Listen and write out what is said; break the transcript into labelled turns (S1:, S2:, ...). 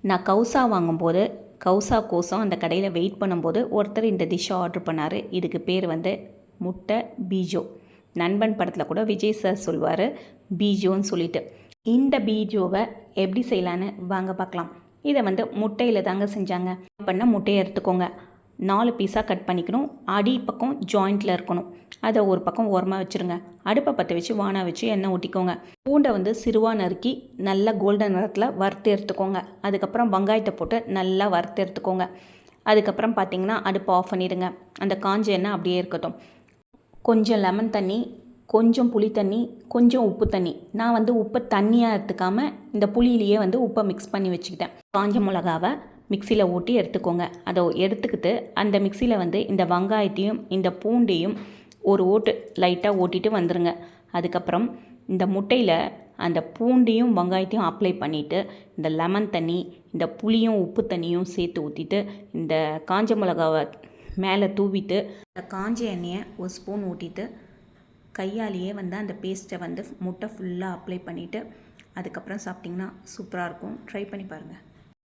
S1: நான் கவுசா வாங்கும்போது கவுசா கோசம் அந்த கடையில் வெயிட் பண்ணும்போது ஒருத்தர் இந்த டிஷ்ஷை ஆர்டர் பண்ணார். இதுக்கு பேர் வந்து முட்டை பீஜோ. நண்பன் படத்தில் கூட விஜய் சார் சொல்வார் பீஜோன்னு சொல்லிட்டு. இந்த பீஜோவை எப்படி செய்யலான்னு வாங்க பார்க்கலாம். இதை வந்து முட்டையில் தாங்க செஞ்சாங்க. பண்ண முட்டையை எடுத்துக்கோங்க. நாலு பீஸாக கட் பண்ணிக்கணும். அடி பக்கம் ஜாயிண்டில் இருக்கணும். அதை ஒரு பக்கம் ஓரமாக வச்சுருங்க. அடுப்பை பற்ற வச்சு வானா வச்சு எண்ணெய் ஊட்டிக்கோங்க பூண்டை வந்து சிறுவாக நறுக்கி நல்லா கோல்டன் நிறத்தில் வறுத்து எடுத்துக்கோங்க. அதுக்கப்புறம் வெங்காயத்தை போட்டு நல்லா வறுத்து எடுத்துக்கோங்க. அதுக்கப்புறம் பார்த்தீங்கன்னா அடுப்பை ஆஃப் பண்ணிடுங்க. அந்த காஞ்ச எண்ணெய் அப்படியே இருக்கட்டும். கொஞ்சம் லெமன் தண்ணி கொஞ்சம் புளி தண்ணி கொஞ்சம் உப்பு தண்ணி. நான் வந்து உப்பை தண்ணியாக எடுத்துக்காமல் இந்த புளியிலேயே வந்து உப்பை மிக்ஸ் பண்ணி வச்சுக்கிட்டேன். காஞ்ச மிளகாவை மிக்சியில் ஊட்டி எடுத்துக்கோங்க. அதை எடுத்துக்கிட்டு அந்த மிக்சியில் வந்து இந்த வெங்காயத்தையும் இந்த பூண்டையும் ஒரு ஓட்டு லைட்டாக ஓட்டிட்டு வந்துடுங்க அதுக்கப்புறம் இந்த முட்டையில் அந்த பூண்டையும் வெங்காயத்தையும் அப்ளை பண்ணிவிட்டு இந்த லெமன் தண்ணி இந்த புளியும் உப்பு தண்ணியும் சேர்த்து ஊற்றிட்டு இந்த காஞ்ச மிளகாவை மேலே தூவிட்டு இந்த காஞ்ச எண்ணெயை ஒரு ஸ்பூன் ஊட்டிட்டு கையாலேயே வந்து அந்த பேஸ்ட்டை வந்து முட்டை ஃபுல்லாக அப்ளை பண்ணிவிட்டு அதுக்கப்புறம் சாப்பிட்டிங்கன்னா சூப்பராக இருக்கும். ட்ரை பண்ணி பாருங்கள்